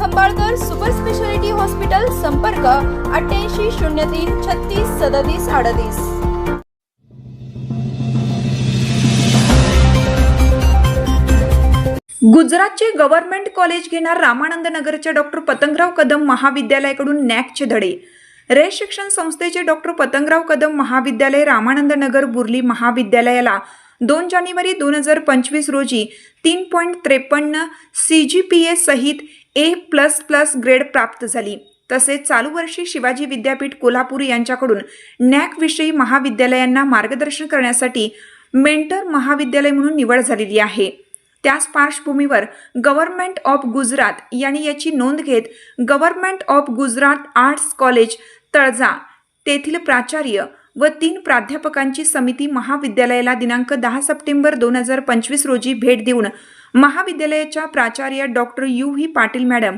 Khambalkar super speciality hospital संपर्क अठ्ठ्याऐंशी शून्य तीन छत्तीस सदतीस अडतीस. गुजरातचे गव्हर्नमेंट कॉलेज घेणार रामानंद नगरच्या डॉक्टर पतंगराव कदम महाविद्यालयाकडून नॅकचे धडे. रे शिक्षण संस्थेचे डॉक्टर पतंगराव कदम महाविद्यालय रामानंद नगर बुर्ली महाविद्यालयाला दोन जानेवारी दोन हजार पंचवीस रोजी तीन पॉईंट त्रेपन्न सी जी पी ए सहित ए प्लस प्लस ग्रेड प्राप्त झाली. तसेच चालू वर्षी शिवाजी विद्यापीठ कोल्हापूर यांच्याकडून नॅकविषयी महाविद्यालयांना मार्गदर्शन करण्यासाठी मेंटर महाविद्यालय म्हणून निवड झालेली आहे. त्याच पार्श्वभूमीवर गव्हर्नमेंट ऑफ गुजरात यांनी याची नोंद घेत government of Gujarat arts college Talaja तेथील प्राचार्य व तीन प्राध्यापकांची समिती महाविद्यालयाला दिनांक दहा सप्टेंबर दोन हजार पंचवीस रोजी भेट देऊन महाविद्यालयाच्या प्राचार्य doctor U. V. Patil madam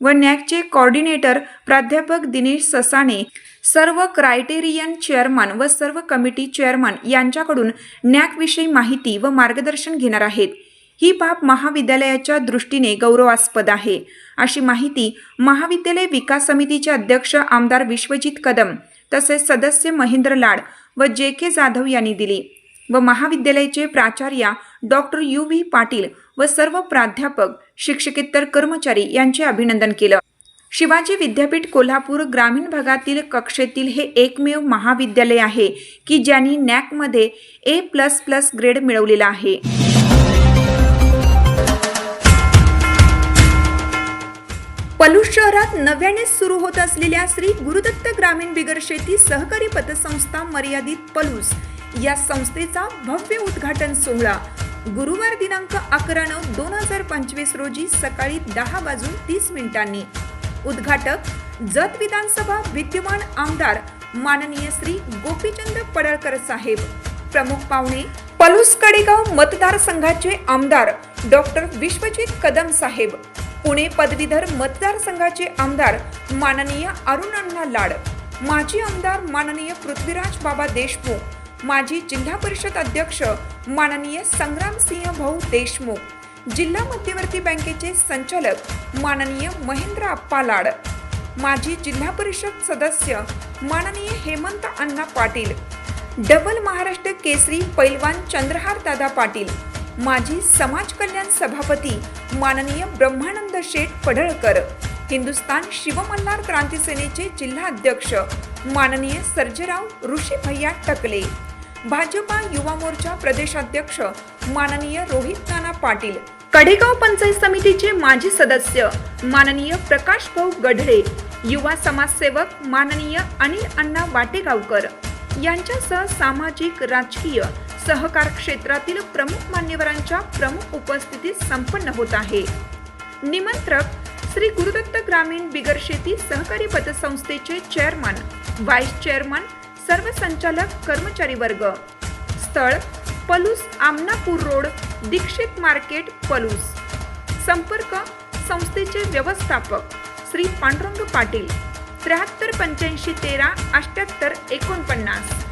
व नॅकचे कॉर्डिनेटर प्राध्यापक दिनेश ससाणे सर्व क्रायटेरियन चेअरमन व सर्व कमिटी चेअरमन यांच्याकडून नॅकविषयी माहिती व मार्गदर्शन घेणार आहेत. ही बाब महाविद्यालयाच्या दृष्टीने गौरवास्पद आहे. अशी माहिती महाविद्यालय विकास समितीचे अध्यक्ष आमदार विश्वजित कदम तसेच सदस्य महेंद्र लाड व जे के जाधव यांनी दिली. व महाविद्यालयाचे प्राचार्य डॉक्टर यू व्ही पाटील व सर्व प्राध्यापक शिक्षकेतर कर्मचारी यांचे अभिनंदन केलं. शिवाजी विद्यापीठ कोल्हापूर ग्रामीण भागातील कक्षेतील हे एकमेव महाविद्यालय आहे की ज्यांनी नॅकमध्ये ए प्लस प्लस ग्रेड मिळवलेला आहे. पलूस शहरात नव्याने सुरू होत असलेल्या श्री गुरुदत्त ग्रामीण बिगर शेती सहकारी पतसंस्था मर्यादित पलूस या संस्थेचा भव्य उद्घाटन सोहळा. गुरुवार दिनांक अकरा नऊ दोन हजार पंचवीस रोजी सकाळी दहा वाजून तीस मिनिटांनी. उद्घाटक जत विधानसभा विद्यमान आमदार माननीय श्री गोपीचंद पडळकर साहेब. प्रमुख पाहुणे पलूस कडेगाव मतदारसंघाचे आमदार डॉक्टर विश्वजित कदम साहेब. पुणे पदवीधर मतदारसंघाचे आमदार माननीय अरुण अण्णा लाड माजी आमदार माननीय पृथ्वीराज बाबा देशमुख माजी जिल्हा परिषद अध्यक्ष माननीय संग्रामसिंह भाऊ देशमुख जिल्हा मध्यवर्ती बँकेचे संचालक माननीय महेंद्र अप्पा लाड माजी जिल्हा परिषद सदस्य माननीय हेमंत अण्णा पाटील डबल महाराष्ट्र केसरी पैलवान चंद्रहार दादा पाटील माजी समाज कल्याण सभापती माननीय ब्रह्मानंद शेठ पडळकर हिंदुस्तान शिवमल्हार क्रांती सेनेचे जिल्हाध्यक्ष माननीय सर्जेराव ऋषी भैया टकले भाजपा युवा मोर्चा प्रदेशाध्यक्ष माननीय रोहित नाना पाटील कडेगाव पंचायत समितीचे माजी सदस्य माननीय प्रकाश भाऊ गढळे युवा समाजसेवक माननीय अनिल अण्णा वाटेगावकर यांच्यासह सामाजिक राजकीय सहकार क्षेत्रातील प्रमुख मान्यवरांच्या प्रमुख उपस्थितीत संपन्न होत आहे. निमंत्रक श्री गुरुदत्त ग्रामीण बिगर शेती सहकारी पतसंस्थेचे चेअरमन व्हाईस चेअरमन सर्व संचालक कर्मचारी वर्ग. स्थळ पलूस आमनापूर रोड दीक्षित मार्केट पलूस. संपर्क संस्थेचे व्यवस्थापक श्री पांडुरंग पाटील. त्र्याहत्तर पंच्याऐंशी तेरा अठ्याहत्तर एकोणपन्नास.